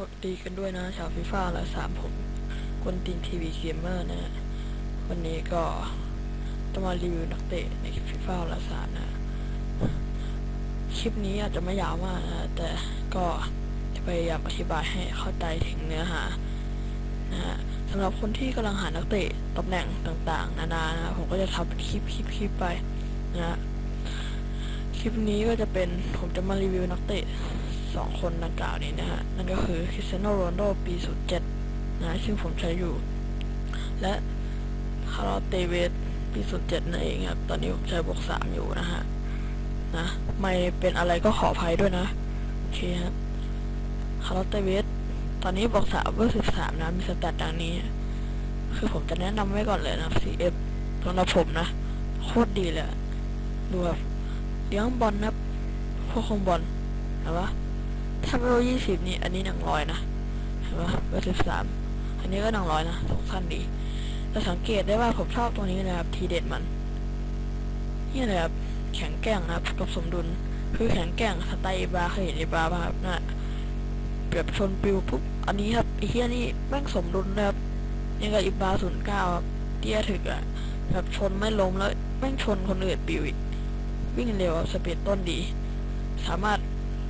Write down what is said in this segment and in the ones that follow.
วัสดีกันด้วยนะชาวฟีฟ่าและสามผมกวนตินทีวีเกมเมอร์นะฮะวันนี้ก็จะมารีวิวนักเตะในฟีฟ่าและสามนะคลิปนี้อาจจะไม่ยาวมากนะ แต่ก็จะพยายามอธิบายให้เข้าใจถึงเนื้อหานะฮะสำหรับคนที่กำลังหานักเตะตำแหน่งต่างๆ นานานะผมก็จะทำเป็นคลิปคลิปคลิปไปนะฮะคลิปนี้ก็จะเป็นผมจะมารีวิวนักเตะ สองคนดังกล่าวนี้นะฮะ นั่นก็คือคริสเตียโนโรนโดปี 07 นะซึ่งผมใช้อยู่ และคาร์ลอสเตเวสปี 07 นั่นเองครับ ตอนนี้ผมใช้บวก3อยู่นะฮะ นะ ไม่เป็นอะไรก็ขออภัยด้วยนะ โอเคครับคาร์ลอสเตเวสตอนนี้บวก3เบอร์13นะ มีสแตทดังนี้ คือผมจะแนะนำไว้ก่อนเลยนะ CF สำหรับผมนะ โคตรดีเลย ดูแบบเลี้ยงบอลนะพวกคงบอลเห็นปะ ถ้าเบอร์ยี่สิบนี่อันนี้หนังร้อยนะเห็นปะเบอร์สิบสามอันนี้ก็หนังร้อยนะสองขั้นดีแต่สังเกตได้ว่าผมชอบตัวนี้นะครับทีเด็ดมัน นี่เลยครับแข็งแกร่งนะครับกับสมดุลคือแข็งแกร่งสไตล์อีบราเคยเห็นอีบราป่ะครับน่ะแบบชนปิวปุ๊บอันนี้ครับไอ้เฮียนี่แม่งสมดุลนะครับยังกับอีบราศูนย์เก้าครับเตี้ยถึกอะแบบชนไม่ล้มแล้วแม่งชนคนอื่นปิวอีกวิ่งเร็วสปีดต้นดี สามารถ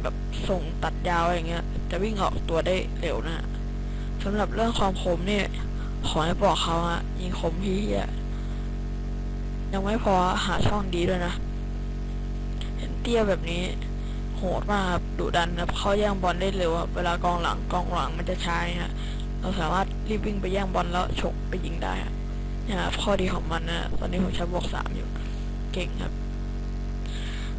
แบบส่งตัดยาวอะไรเงี้ย จะวิ่งออกตัวได้เร็วนะสำหรับเรื่องความคมเนี่ยขอให้บอกเขาฮะยิงคมพี่เฮียยังไม่พอหาช่องดีด้วยนะ เห็นเตี้ยแบบนี้ โหดมากครับดุดันครับเขาแย่งบอลได้เร็วครับเวลากองหลังกองหลังมันจะช้าฮะเราสามารถรีบวิ่งไปแย่งบอลแล้วฉกไปยิงได้ฮะนี่ครับข้อดีของมันนะตอนนี้ผมใช้บวกสามอยู่ เก่งครับ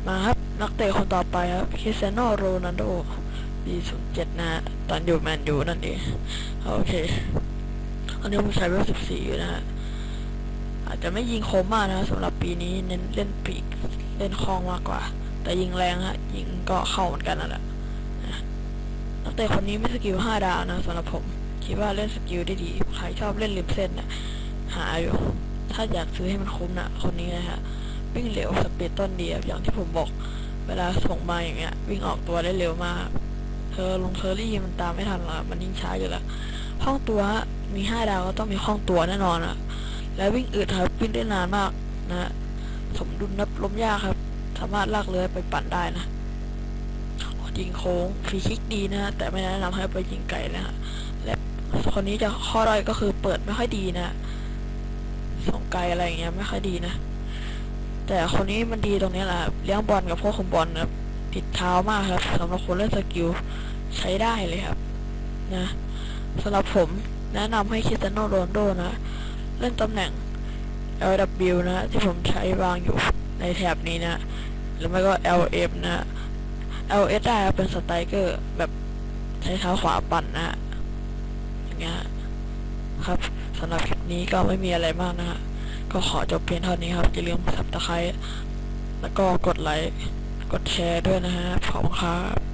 มาครับ นักเตะคนต่อไปครับคริสเตียโนโรนัลโดปี07นะฮะตอนอยู่แมนยูนั่นเองโอเคอันนี้ผมใช้เบอร์14อยู่นะฮะอาจจะไม่ยิงคมมากนะสำหรับปีนี้เน้นเล่นปีกเล่นคลองมากกว่า แต่ยิงแรงฮะ ยิงก็เข้าเหมือนกันนั่นแหละนักเตะคนนี้ไม่สกิล5ดาวนะสำหรับผมคิดว่าเล่นสกิลได้ดีใครชอบเล่นริมเส้นเนี่ยหาอยู่ ถ้าอยากซื้อให้มันคุ้มนะคนนี้นะฮะวิ่งเร็วสปีดต้นดีครับอย่างที่ผมบอก เวลาส่งมาอย่างเงี้ย วิ่งออกตัวได้เร็วมาก เธอลงเทอรี่มันตามไม่ทันหรอกมันยิ่งช้าอยู่ล้วห้องตัวมีห้าดาวก็ต้องมีห้องตัวแน่นอนอะแล้ววิ่งอึดครับวิ่งได้นานมากนะสมดุลนับล้มยากครับ สามารถลากเรือไปปั่นได้นะยิงโค้งฟรีคิกดีนะฮะแต่ไม่แนะนำให้ไปยิงไกลนะฮะและคนนี้จะข้อด้อยก็คือเปิดไม่ค่อยดีนะส่งไกลอะไรอย่างเงี้ยไม่ค่อยดีนะ แต่คนนี้มันดีตรงนี้แหละเลี้ยงบอลกับพวกคุมบอลครับติดเท้ามากครับสำหรับคนเล่นสกิลใช้ได้เลยครับ นะสำหรับผมแนะนำให้คิสเตโนโรนโดนะ เล่นตำแหน่ง LW นะ ที่ผมใช้วางอยู่ในแถบนี้นะ หรือไม่ก็ LM นะ LS ได้เป็นสไตรเกอร์แบบใช้เท้าขวาปั่นนะอย่างเงี้ยครับสำหรับคลิปนี้ก็ไม่มีอะไรมากนะฮะ ก็ขอจบเพียงเท่านี้ครับอย่าลืมสับตะไคร้แล้วก็กดไลค์กดแชร์ด้วยนะฮะขอบคุณครับ